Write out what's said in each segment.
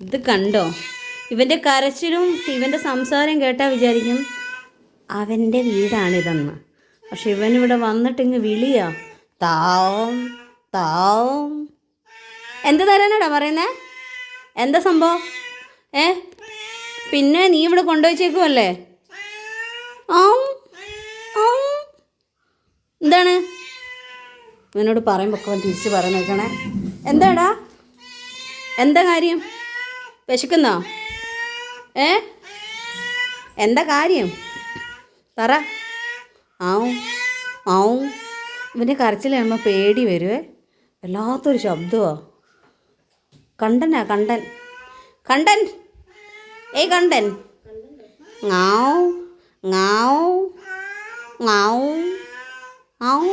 ഇത് കണ്ടോ? ഇവന്റെ കരച്ചിലും ഇവന്റെ സംസാരം കേട്ടാൽ വിചാരിക്കും അവന്റെ വീടാണിതെന്ന്. പക്ഷെ ഇവനിവിടെ വന്നിട്ട് ഇങ്ങ് വിളിയാ. താവും താവും. എന്ത് തരാനാടാ പറയുന്നേ? എന്താ സംഭവം? ഏ? പിന്നെ നീ ഇവിടെ കൊണ്ടുവച്ചേക്കുമല്ലേ ആവും എന്താണ്? ഇവനോട് പറയുമ്പോൾ തിരിച്ച് പറഞ്ഞേക്കണേ. എന്താടാ? എന്താ കാര്യം? വിശക്കുന്നോ? ഏ? എന്താ കാര്യം? പറ ആവും ആവും ഇവന്റെ കരച്ചിൽ കഴിയുമ്പോൾ പേടി വരുവേ. വല്ലാത്തൊരു ശബ്ദമാണ് കണ്ടനാ കണ്ടൻ. കണ്ടൻ. ഏയ് കണ്ടൻ. ങ്ങാവ് ങ്ങാവ് ങ്ങാവ് ങ്ങാവ്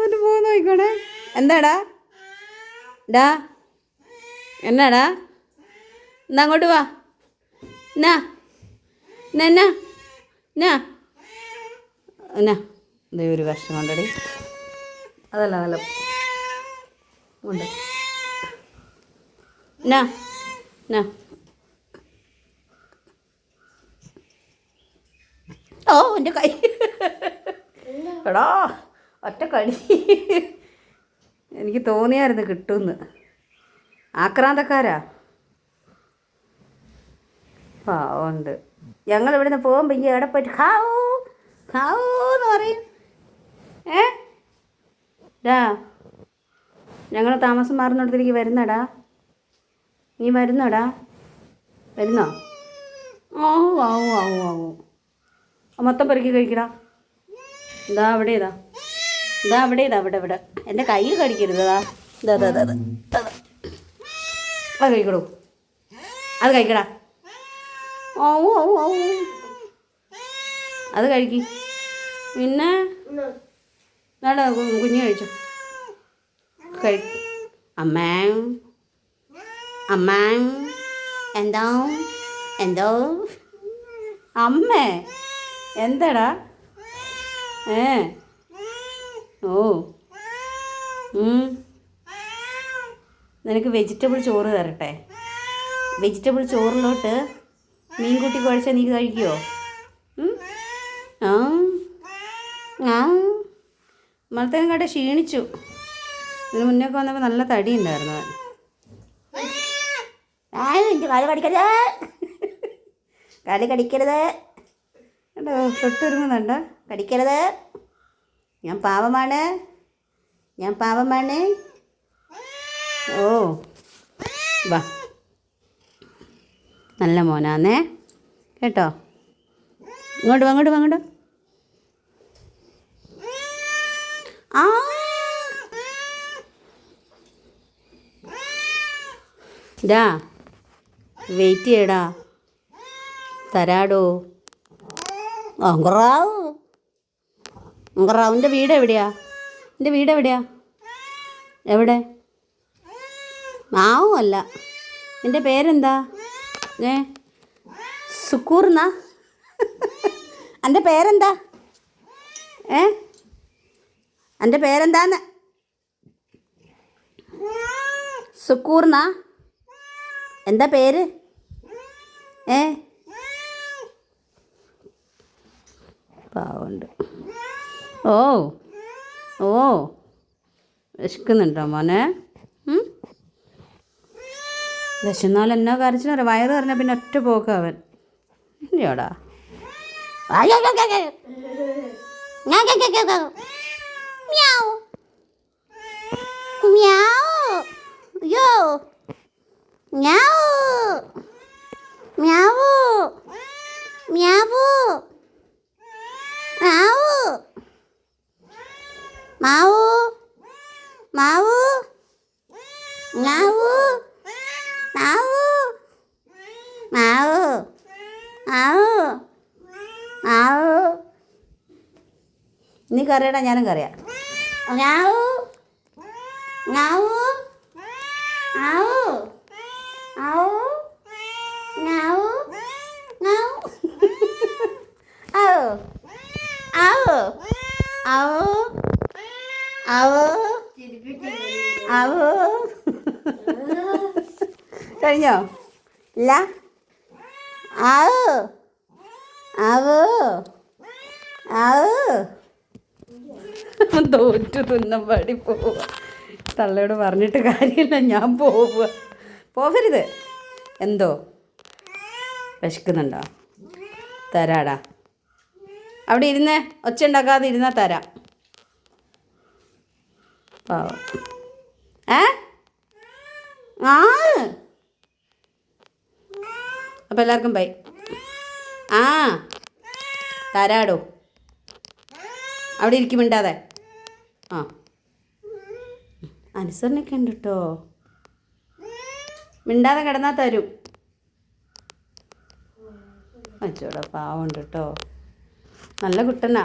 ഒരു പോകുന്ന നോക്കണേ എന്താടാ? ഡാ. എന്നാടാ? എന്നാ അങ്ങോട്ട് വാ. എന്നാ? എന്നാ എന്നാ? എന്നാ? എന്നാ? ദേ ഒരു വർഷം കൊണ്ടടി. അതല്ല നല്ല ഉണ്ട്. എന്നാ? എന്നാ? ഓ എന്റെ കൈ. എടാ ഒറ്റ കടി. എനിക്ക് തോന്നിയായിരുന്നു കിട്ടുമെന്ന്. ആക്രാന്തക്കാരാ? പാവമുണ്ട് ഞങ്ങൾ ഇവിടുന്ന് പോകുമ്പോൾ ഈ എവിടെ പോയിട്ട് ഖാവൂ ഖാവൂ എന്ന് പറയും. ഏ? ഡാ ഞങ്ങൾ താമസം മാറുന്നിടത്തേക്ക് വരുന്നടാ. നീ വരുന്നടാ? വരുന്നോ? ആവൂ ആവൂ ആവൂ ആവൂ മൊത്തം പെറുക്കി കഴിക്കടാ. ഇതാ അവിടെ ഇതാ ഇതാ അവിടെ ഇതാ അവിടെ ഇവിടെ. എന്റെ കയ്യിൽ കടിക്കരുത് ഇതാ ഇതാ ഇതാ ഇതാ. അത് കഴിക്കടോ. അത് കഴിക്കടാ. ഓ ഓ ഓ അത് കഴിക്കി. പിന്നെ? വേണ്ട കുഞ്ഞ് കഴിച്ചോ. കഴി അമ്മേ. അമ്മ. എന്തോ? എന്തോ? അമ്മേ. എന്താടാ? ഏ? ഓ. നിനക്ക് വെജിറ്റബിൾ ചോറ് തരട്ടെ. വെജിറ്റബിൾ ചോറിലോട്ട് മീൻകുട്ടി കുഴച്ചാൽ നീ കഴിക്കുമോ ആ? ആ? മലത്തേനും കാട്ടെ ക്ഷീണിച്ചു. ഇതിന് മുന്നേക്ക് വന്നപ്പോൾ നല്ല തടി ഉണ്ടായിരുന്നു കാൽ കടിക്കരുത്. കാൽ കടിക്കരുത്. കണ്ടോ തൊട്ടുരുമുന്നുണ്ടോ കടിക്കരുത്. ഞാൻ പാവമാണ്. ഞാൻ പാവമാണ്. ഓ. വാ. നല്ല മോനാന്നേ. കേട്ടോ? ഇങ്ങോട്ട് വാ ഇങ്ങോട്ട് വാ ഇങ്ങോട്ട് ഡാ വെയിറ്റ് ചെയ്യടാ. തരാടോ. അങ്കറാവ് അങ്കറാവിന്റെ വീട് എവിടെയാ? എന്റെ വീട് എവിടെയാ? എവിടെ? മാവും അല്ല എന്റെ പേരെന്താ? ഏ? സുക്കൂർന്നാ? എന്റെ പേരെന്താ? ഏ? എന്റെ പേരെന്താന്ന്? സുക്കൂർന്നാ? എന്താ പേര്? ഏ? പാവുണ്ട്. ഓ. ഓ. വിശക്കുന്നുണ്ടോ മോനെ? വിശന്നാൽ എന്നാ കരച്ചിലറിയാം വയറ് പറഞ്ഞാൽ പിന്നെ ഒറ്റ പോക്ക് അവൻ. ഇല്ലയോടാ. മാവു മാവു മാവു മാവു മാവു മാവു നീ കറിയടാ ഞാനും കറിയാം കഴിഞ്ഞോ? ഇല്ല? ആവോ ആവോ ആവോ തോറ്റു തിന്നും പാടി പോവുക. തള്ളയോട് പറഞ്ഞിട്ട് കാര്യമില്ല ഞാൻ പോവുക. പോകരുത്. എന്തോ? വിശക്കുന്നുണ്ടോ? തരാടാ. അവിടെ ഇരുന്ന്. ഒച്ച ഉണ്ടാക്കാതെ ഇരുന്നാൽ തരാം. ഏ? ആ അപ്പോൾ എല്ലാവർക്കും ബൈ. ആ. തരാടോ. അവിടെ ഇരിക്കും മിണ്ടാതെ. ആ. അനുസരണയൊക്കെ ഉണ്ട് കേട്ടോ മിണ്ടാതെ കിടന്നാൽ തരും. അച്ചോടെ പാവമുണ്ട് കേട്ടോ നല്ല കുട്ടനാ.